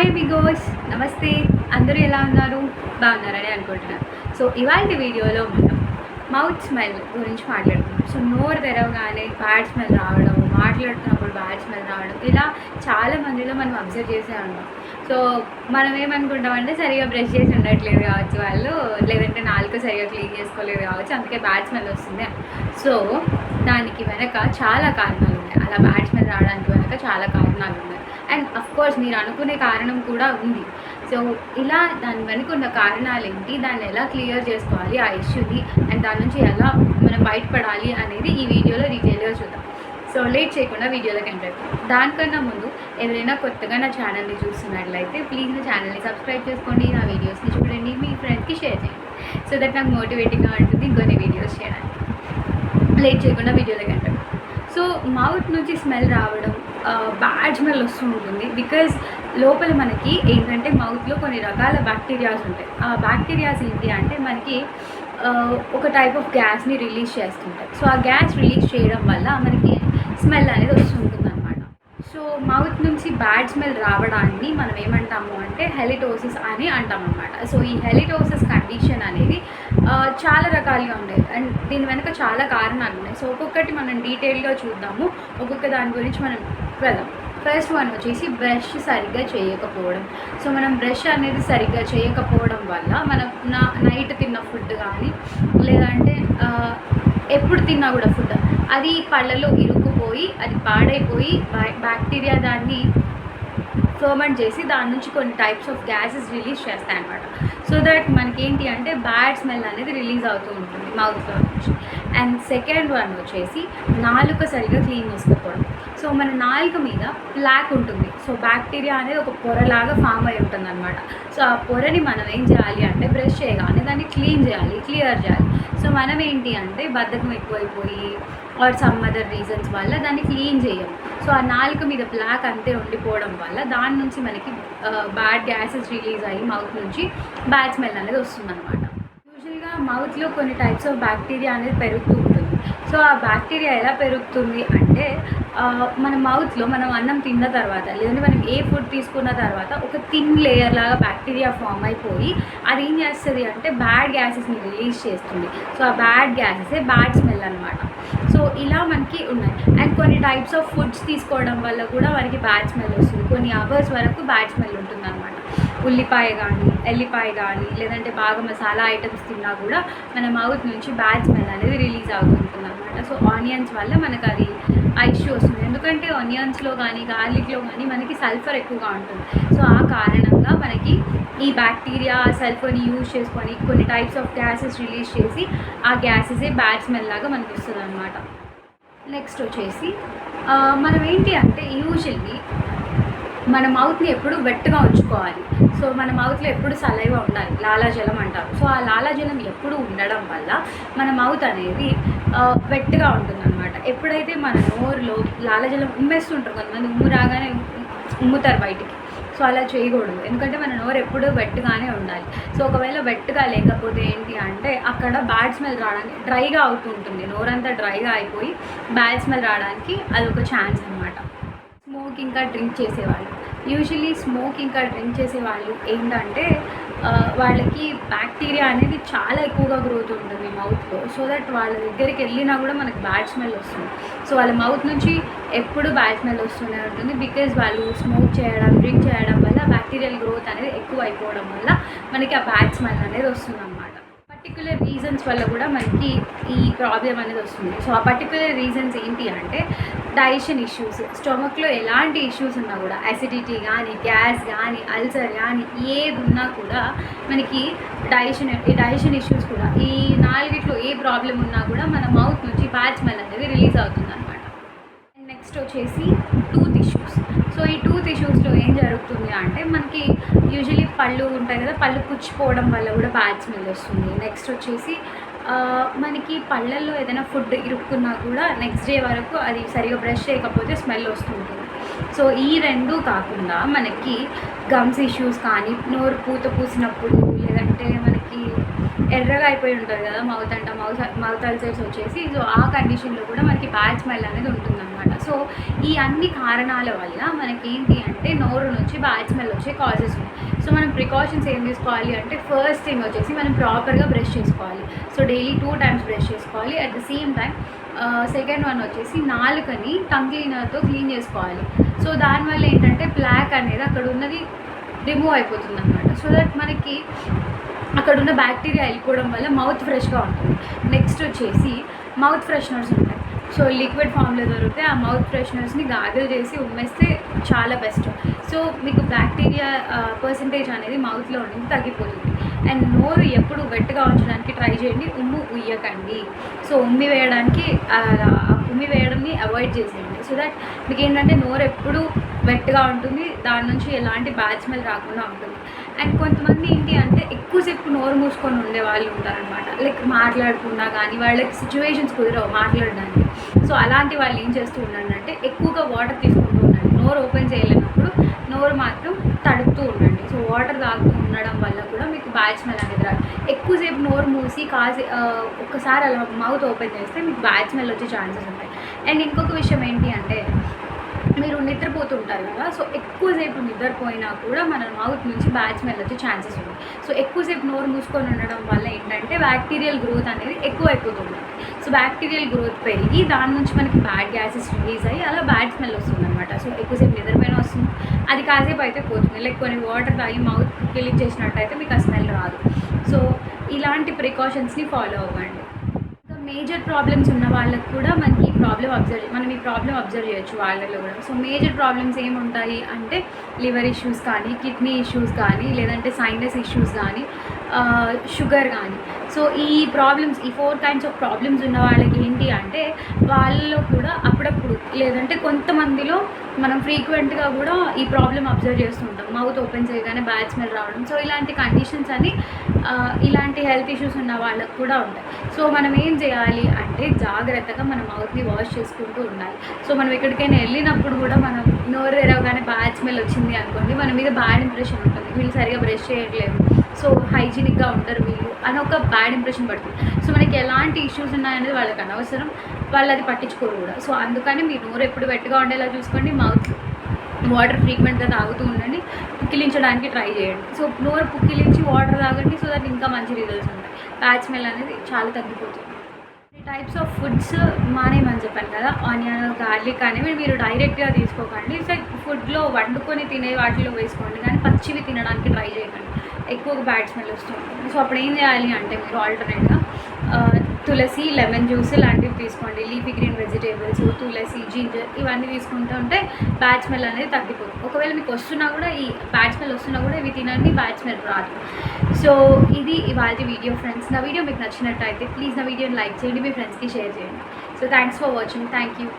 Hi బిగోస్ నమస్తే అందరూ ఎలా ఉన్నారు? బాగున్నారని అనుకుంటున్నాను. సో ఇవాళ వీడియోలో మనం మౌత్ స్మెల్ గురించి మాట్లాడుతున్నాం సో నోరు తెరవగానే బ్యాడ్ స్మెల్ రావడం మాట్లాడుతున్నప్పుడు బ్యాడ్ స్మెల్ రావడం ఇలా చాలా మందిలో మనం అబ్జర్వ్ చేసే ఉన్నాం సో మనం ఏమనుకుంటామంటే సరిగా బ్రష్ చేసి ఉండట్లేదు కావచ్చు వాళ్ళు లేదంటే నాలుక సరిగా క్లీన్ చేసుకోలేదు కావచ్చు అందుకే బ్యాడ్ స్మెల్ వస్తుంది సో దానికి వెనక చాలా కారణాలు ఉన్నాయి. అలా బ్యాడ్ స్మెల్ రావడానికి వెనక చాలా కారణాలు ఉన్నాయి. అండ్ అఫ్కోర్స్ మీరు అనుకునే కారణం కూడా ఉంది. సో ఇలా దాని వెనుక ఉన్న కారణాలు ఏంటి దాన్ని ఎలా క్లియర్ చేసుకోవాలి ఆ ఇష్యూని అండ్ దాని నుంచి ఎలా మనం బయటపడాలి అనేది ఈ వీడియోలో డీటెయిల్గా చూద్దాం. సో లేట్ చేయకుండా వీడియోలోకి ఎంటర్ దానికన్నా ముందు ఎవరైనా కొత్తగా నా ఛానల్ని చూస్తున్నట్లయితే ప్లీజ్ నా ఛానల్ని సబ్స్క్రైబ్ చేసుకోండి. నా వీడియోస్ని చూడండి. మీ ఫ్రెండ్స్కి షేర్ చేయండి. సో దట్ నాకు మోటివేటింగ్గా ఉంటుంది ఇంకొన్ని వీడియోస్ చేయడానికి. లేట్ చేయకుండా వీడియోలోకి ఎంటర్ సో మౌత్ నుంచి స్మెల్ రావడం బ్యాడ్ స్మెల్ వస్తూ ఉంటుంది. బికాజ్ లోపల మనకి ఏంటంటే మౌత్లో కొన్ని రకాల బ్యాక్టీరియాస్ ఉంటాయి. ఆ బ్యాక్టీరియాస్ ఏంటి అంటే మనకి ఒక టైప్ ఆఫ్ గ్యాస్ని రిలీజ్ చేస్తుంటాయి. సో ఆ గ్యాస్ రిలీజ్ చేయడం వల్ల మనకి స్మెల్ అనేది వస్తుంటుంది అనమాట సో మౌత్ నుంచి బ్యాడ్ స్మెల్ రావడాన్ని మనం ఏమంటాము అంటే హెలిటోసిస్ అని అంటాం అనమాట సో ఈ హెలిటోసిస్ కండిషన్ అనేది చాలా రకాలుగా ఉన్నాయి అండ్ దీని వెనుక చాలా కారణాలు ఉన్నాయి. సో ఒక్కొక్కటి మనం డీటెయిల్గా చూద్దాము. ఒక్కొక్క దాని గురించి మనం వెళ్దాం. ఫస్ట్ వన్ వచ్చేసి బ్రష్ సరిగ్గా చేయకపోవడం. సో మనం బ్రష్ అనేది సరిగ్గా చేయకపోవడం వల్ల మనం నా నైట్ తిన్న ఫుడ్ కానీ లేదంటే ఎప్పుడు తిన్నా కూడా ఫుడ్ అది పళ్ళలో ఇరుక్కుపోయి అది పాడైపోయి బ్యా- బ్యాక్టీరియా దాన్ని ఫర్మెంట్ చేసి దాని నుంచి కొన్ని టైప్స్ ఆఫ్ గ్యాసెస్ రిలీజ్ చేస్తాయి అనమాట సో దట్ మనకేంటి అంటే బ్యాడ్ స్మెల్ అనేది రిలీజ్ అవుతూ ఉంటుంది మౌత్లో నుంచి. అండ్ సెకండ్ వన్ వచ్చేసి నాలుక సరిగ్గా క్లీన్ చేసుకోకపోవడం సో మన నాలుక మీద ప్లాక్ ఉంటుంది. సో బ్యాక్టీరియా అనేది ఒక పొరలాగా ఫామ్ అయి ఉంటుంది అనమాట సో ఆ పొరని మనం ఏం చేయాలి అంటే బ్రష్ చేయగానే దాన్ని క్లీన్ చేయాలి క్లియర్ చేయాలి. సో మనం ఏంటి అంటే బద్ధకం ఎక్కువైపోయి ఆర్ సమ్ అదర్ రీజన్స్ వల్ల దాన్ని క్లీన్ చేయము. సో ఆ నాలుక మీద బ్లాక్ అంతే ఉండిపోవడం వల్ల దాని నుంచి మనకి బ్యాడ్ గ్యాసెస్ రిలీజ్ అయ్యి మౌత్ నుంచి బ్యాడ్ స్మెల్ అనేది వస్తుందన్నమాట. యూజువల్గా మౌత్లో కొన్ని టైప్స్ ఆఫ్ బ్యాక్టీరియా అనేది పెరుగుతూ ఉంటుంది. సో ఆ బ్యాక్టీరియా ఎలా పెరుగుతుంది అంటే మన మౌత్లో మనం అన్నం తిన్న తర్వాత లేదంటే మనం ఏ ఫుడ్ తీసుకున్న తర్వాత ఒక థిన్ లేయర్ లాగా బ్యాక్టీరియా ఫామ్ అయిపోయి అది ఏం చేస్తుంది అంటే బ్యాడ్ గ్యాసెస్ని రిలీజ్ చేస్తుంది. సో ఆ బ్యాడ్ గ్యాసెసే బ్యాడ్ స్మెల్ అనమాట సో ఇలా మనకి ఉన్నాయి. అండ్ కొన్ని టైప్స్ ఆఫ్ ఫుడ్స్ తీసుకోవడం వల్ల కూడా మనకి బ్యాడ్ స్మెల్ వస్తుంది. కొన్ని అవర్స్ వరకు బ్యాడ్ స్మెల్ ఉంటుంది అనమాట ఉల్లిపాయ కానీ ఎల్లిపాయ కానీ లేదంటే బాగా మసాలా ఐటమ్స్ తిన్నా కూడా మన మౌత్ నుంచి బ్యాడ్ స్మెల్ అనేది రిలీజ్ అవుతుంటుంది అనమాట సో ఆనియన్స్ వల్ల మనకు అది ఐష్యూ ఇష్యూ వస్తుంది. ఎందుకంటే ఆనియన్స్లో కానీ గార్లిక్లో కానీ మనకి సల్ఫర్ ఎక్కువగా ఉంటుంది. సో ఆ కారణంగా మనకి ఈ బ్యాక్టీరియా సల్ఫర్ని యూజ్ చేసుకొని కొన్ని టైప్స్ ఆఫ్ గ్యాసెస్ రిలీజ్ చేసి ఆ గ్యాసెసే బ్యాడ్ స్మెల్ లాగా మనకి వస్తుంది అనమాట నెక్స్ట్ వచ్చేసి మనం ఏంటి అంటే యూజువల్లీ మన మౌత్ని ఎప్పుడు వెట్గా ఉంచుకోవాలి. సో మన మౌత్లో ఎప్పుడు సలైవ ఉండాలి. లాలాజలం అంటారు. సో ఆ లాలాజలం ఎప్పుడు ఉండడం వల్ల మన మౌత్ అనేది వెట్గా ఉంటుందన్నమాట. ఎప్పుడైతే మన నోరులో లాలాజలం ఉమ్మేస్తుంటారు కొంతమంది ఉమ్ము రాగానే ఉమ్ముతారు బయటికి. సో అలా చేయకూడదు. ఎందుకంటే మన నోరు ఎప్పుడూ వెట్టుగానే ఉండాలి. సో ఒకవేళ వెట్టుగా లేకపోతే ఏంటి అంటే అక్కడ బ్యాడ్ స్మెల్ రావడానికి డ్రైగా అవుతూ ఉంటుంది నోరంతా డ్రైగా అయిపోయి బ్యాడ్ స్మెల్ రావడానికి అదొక ఛాన్స్ అనమాట స్మోక్ ఇంకా డ్రింక్ చేసేవాళ్ళు. యూజువలీ స్మోక్ ఇంకా డ్రింక్ చేసేవాళ్ళు ఏంటంటే వాళ్ళకి బ్యాక్టీరియా అనేది చాలా ఎక్కువగా గ్రోత్ ఉంటుంది మౌత్లో. సో దట్ వాళ్ళ దగ్గరికి వెళ్ళినా కూడా మనకు బ్యాడ్ స్మెల్ వస్తుంది. సో వాళ్ళ మౌత్ నుంచి ఎప్పుడు బ్యాడ్ స్మెల్ వస్తూనే ఉంటుంది బికాజ్ వాళ్ళు స్మోక్ చేయడం డ్రింక్ చేయడం వల్ల బ్యాక్టీరియల్ గ్రోత్ అనేది ఎక్కువ అయిపోవడం వల్ల మనకి ఆ బ్యాడ్ స్మెల్ అనేది వస్తుంది అనమాట పర్టికులర్ రీజన్స్ వల్ల కూడా మనకి ఈ ప్రాబ్లం అనేది వస్తుంది. సో ఆ పర్టికులర్ రీజన్స్ ఏంటి అంటే డైజెషన్ ఇష్యూస్ స్టొమక్లో ఎలాంటి ఇష్యూస్ ఉన్నా కూడా అసిడిటీ కానీ గ్యాస్ కానీ అల్సర్ కానీ ఏది ఉన్నా కూడా మనకి డైజెషన్ ఈ డైజెషన్ ఇష్యూస్ కూడా ఈ నాలుగిట్లో ఏ ప్రాబ్లం ఉన్నా కూడా మన మౌత్ నుంచి బ్యాడ్ స్మెల్ అనేది రిలీజ్ అవుతుంది అనమాట నెక్స్ట్ వచ్చేసి టూత్ ఇష్యూస్ సో ఈ టూత్ ఇష్యూస్లో ఏం జరుగుతుంది అంటే మనకి యూజువలీ పళ్ళు ఉంటాయి కదా పళ్ళు పుచ్చిపోవడం వల్ల కూడా బ్యాడ్ స్మెల్ వస్తుంది. నెక్స్ట్ వచ్చేసి మనకి పళ్ళల్లో ఏదైనా ఫుడ్ ఇరుక్కున్నా కూడా నెక్స్ట్ డే వరకు అది సరిగా బ్రష్ చేయకపోతే స్మెల్ వస్తుంటుంది. సో ఈ రెండు కాకుండా మనకి గమ్స్ ఇష్యూస్ కానీ నోరు పూత పూసినప్పుడు ఎర్రగా అయిపోయి ఉంటుంది కదా మౌత్ అంట మౌత్ మౌత్ అల్సర్స్ వచ్చేసి సో ఆ కండిషన్లో కూడా మనకి బ్యాడ్ స్మెల్ అనేది ఉంటుందన్నమాట. సో ఈ అన్ని కారణాల వల్ల మనకి ఏంటి అంటే నోరు నుంచి బ్యాడ్ స్మెల్ వచ్చే కాజెస్ ఉన్నాయి. సో మనం ప్రికాషన్స్ ఏం తీసుకోవాలి అంటే ఫస్ట్ థింగ్ వచ్చేసి మనం ప్రాపర్గా బ్రష్ చేసుకోవాలి. So daily two times brush చేసుకోవాలి. At the same time second one వచ్చేసి నాలుకని టంగ్ క్లీనర్తో క్లీన్ చేసుకోవాలి. సో దానివల్ల ఏంటంటే బ్లాక్ అనేది అక్కడ ఉన్నది రిమూవ్ అయిపోతుంది అనమాట సో దట్ మనకి అక్కడ ఉన్న బ్యాక్టీరియా వెళ్ళిపోవడం వల్ల మౌత్ ఫ్రెష్గా ఉంటుంది. నెక్స్ట్ వచ్చేసి మౌత్ ఫ్రెషనర్స్ ఉంటాయి. సో లిక్విడ్ ఫామ్లో దొరికితే ఆ మౌత్ ఫ్రెషనర్స్ని గాగల్ చేసి ఉమ్మేస్తే చాలా బెస్ట్ సో మీకు బ్యాక్టీరియా పర్సంటేజ్ అనేది మౌత్లో ఉండి తగ్గిపోతుంది. అండ్ నోరు ఎప్పుడు వెట్గా ఉంచడానికి ట్రై చేయండి. ఉమ్ము ఉయ్యకండి. సో ఉమ్మి వేయడానికి ఉమ్మి వేయడాన్ని అవాయిడ్ చేసేయండి. సో దట్ మీకు ఏంటంటే నోరు ఎప్పుడు వెట్గా ఉంటుంది. దాని నుంచి ఎలాంటి బ్యాడ్ స్మెల్ రాకుండా ఉంటుంది. అండ్ కొంతమంది ఏంటి అంటే ఎక్కువసేపు నోరు మూసుకొని ఉండే వాళ్ళు ఉంటారనమాట లైక్ మాట్లాడుకున్నా కానీ వాళ్ళకి సిచ్యువేషన్స్ కుదరవు మాట్లాడడానికి. సో అలాంటి వాళ్ళు ఏం చేస్తూ ఉండండి అంటే ఎక్కువగా వాటర్ తీసుకుంటూ ఉండండి. నోరు ఓపెన్ చేయలేనప్పుడు నోరు మాత్రం తడుపుతూ ఉండండి. సో వాటర్ తాగుతూ ఉండడం వల్ల కూడా మీకు బ్యాడ్ స్మెల్ అనేది రాదు. ఎక్కువసేపు నోరు మూసి కాసి ఒక్కసారి అలా మౌత్ ఓపెన్ చేస్తే మీకు బ్యాడ్ స్మెల్ వచ్చే ఛాన్సెస్ ఉంటాయి. అండ్ ఇంకొక విషయం ఏంటి అంటే మీరు నిద్రపోతుంటారు కదా సో ఎక్కువసేపు నిద్రపోయినా కూడా మన మౌత్ నుంచి బ్యాడ్ స్మెల్ వచ్చే ఛాన్సెస్ ఉంది సో ఎక్కువసేపు నోరు మూసుకొని ఉండడం వల్ల ఏంటంటే బ్యాక్టీరియల్ గ్రోత్ అనేది ఎక్కువ అయిపోతుంది సో బ్యాక్టీరియల్ గ్రోత్ పెరిగి దాని నుంచి మనకి బ్యాడ్ గ్యాసెస్ రిలీజ్ అయ్యి అలా బ్యాడ్ స్మెల్ వస్తుంది అనమాట సో ఎక్కువసేపు నిద్రపోయిన వస్తుంది. అది కాసేపు అయితే పోతుంది. లైక్ కొన్ని వాటర్ తాగి మౌత్ క్లీన్ చేసినట్టయితే మీకు ఆ స్మెల్ రాదు. సో ఇలాంటి ప్రికాషన్స్ని ఫాలో అవ్వండి. మేజర్ ప్రాబ్లమ్స్ ఉన్న వాళ్ళకి కూడా మనకి ఈ ప్రాబ్లమ్ అబ్జర్వ్ మనం ఈ ప్రాబ్లమ్ అబ్జర్వ్ చేయొచ్చు వాళ్ళలో కూడా. సో మేజర్ ప్రాబ్లమ్స్ ఏముంటాయి అంటే లివర్ ఇష్యూస్ కానీ కిడ్నీ ఇష్యూస్ కానీ లేదంటే సైనస్ ఇష్యూస్ కానీ షుగర్ కానీ. సో ఈ ప్రాబ్లమ్స్ ఈ ఫోర్ కైండ్స్ ఆఫ్ ప్రాబ్లమ్స్ ఉన్న వాళ్ళకి ఏంటి అంటే వాళ్ళలో కూడా అప్పుడప్పుడు లేదంటే కొంతమందిలో మనం ఫ్రీక్వెంట్గా కూడా ఈ ప్రాబ్లమ్ అబ్జర్వ్ చేస్తుంటాం మౌత్ ఓపెన్ చేయగానే బ్యాడ్ స్మెల్ రావడం. సో ఇలాంటి కండిషన్స్ అని ఇలాంటి హెల్త్ ఇష్యూస్ ఉన్న వాళ్ళకు కూడా ఉంటాయి. సో మనం ఏం చేయాలి అంటే జాగ్రత్తగా మన మౌత్ని వాష్ చేసుకుంటూ ఉండాలి. సో మనం ఎక్కడికైనా వెళ్ళినప్పుడు కూడా మనం నోరు ఎరవగానే బ్యాడ్ స్మెల్ వచ్చింది అనుకోండి మన మీద బ్యాడ్ ఇంప్రెషన్ ఉంటుంది. వీళ్ళు సరిగా బ్రష్ చేయట్లేదు. సో హైజీనిక్గా ఉంటారు వీళ్ళు అని ఒక బ్యాడ్ ఇంప్రెషన్ పడుతుంది. సో మనకి ఎలాంటి ఇష్యూస్ ఉన్నాయనేది వాళ్ళకి అనవసరం వాళ్ళు అది పట్టించుకోరు కూడా. సో అందుకని మీ నోరు ఎప్పుడు వెట్టుగా ఉండేలా చూసుకోండి మౌత్ వాటర్ ఫ్రీక్వెంట్గా తాగుతూ ఉండండి పుక్కిలించడానికి ట్రై చేయండి. సో నోరు పుక్కిలించి వాటర్ తాగండి సో దట్ ఇంకా మంచి రిజల్ట్స్ ఉంటాయి. ప్యాచ్ స్మెల్ అనేది చాలా తగ్గిపోతుంది. టైప్స్ ఆఫ్ ఫుడ్స్ మానేయమని చెప్పాను కదా ఆనియన్ గార్లిక్ అనేవి మీరు డైరెక్ట్గా తీసుకోకండి. సో ఫుడ్లో వండుకొని తినే వాటిలో వేసుకోండి కానీ పచ్చివి తినడానికి ట్రై చేయకండి. ఎక్కువగా బ్యాడ్ స్మెల్ వస్తుంది సో అప్పుడు ఏం చేయాలి అంటే మీరు ఆల్టర్నేట్గా తులసి లెమన్ జ్యూస్ లాంటివి తీసుకోండి. లీఫీ గ్రీన్ వెజిటేబుల్స్ తులసి జింజర్ ఇవన్నీ తీసుకుంటూ ఉంటే బ్యాచ్ స్మెల్ అనేది తగ్గిపోతుంది. ఒకవేళ మీకు వస్తున్నా కూడా ఈ బ్యాచ్ స్మెల్ వస్తున్నా కూడా ఇవి తినండి బ్యాచ్ స్మెల్ రాదు. సో ఇది ఇవాళ వీడియో ఫ్రెండ్స్. నా వీడియో మీకు నచ్చినట్టయితే ప్లీజ్ నా వీడియోని లైక్ చేయండి మీ ఫ్రెండ్స్కి షేర్ చేయండి. So thanks for watching. Thank you.